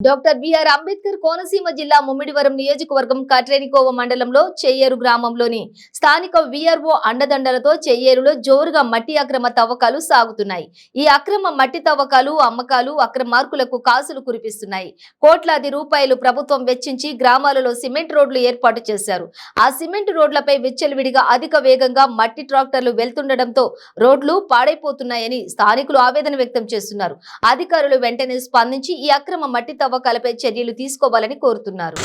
Doctor BR Ambedkar Konaseema జిల్లా ముమ్మిడివరం నియోజకవర్గం కట్రేనికోవ మండలంలో చెయ్యేరు గ్రామంలోని స్థానిక విఆర్ఓ అండదండలతో చెయ్యేరులో జోరుగా మట్టి అక్రమ తవ్వకాలు సాగుతున్నాయి. ఈ అక్రమ మట్టి తవ్వకాలు అమ్మకాలు అక్రమార్కులకు కాసులు కురిపిస్తున్నాయి. కోట్లాది రూపాయలు ప్రభుత్వం వెచ్చించి గ్రామాలలో సిమెంట్ రోడ్లు ఏర్పాటు చేశారు. ఆ సిమెంట్ రోడ్లపై విచ్చలవిడిగా అధిక వేగంగా మట్టి ట్రాక్టర్లు వెళ్తుండటంతో రోడ్లు పాడైపోతున్నాయని స్థానికులు ఆవేదన వ్యక్తం చేస్తున్నారు. అధికారులు వెంటనే స్పందించి ఈ అక్రమ మట్టి తవ్వకాలపై చర్యలు తీసుకోవాలని కోరుతున్నారు.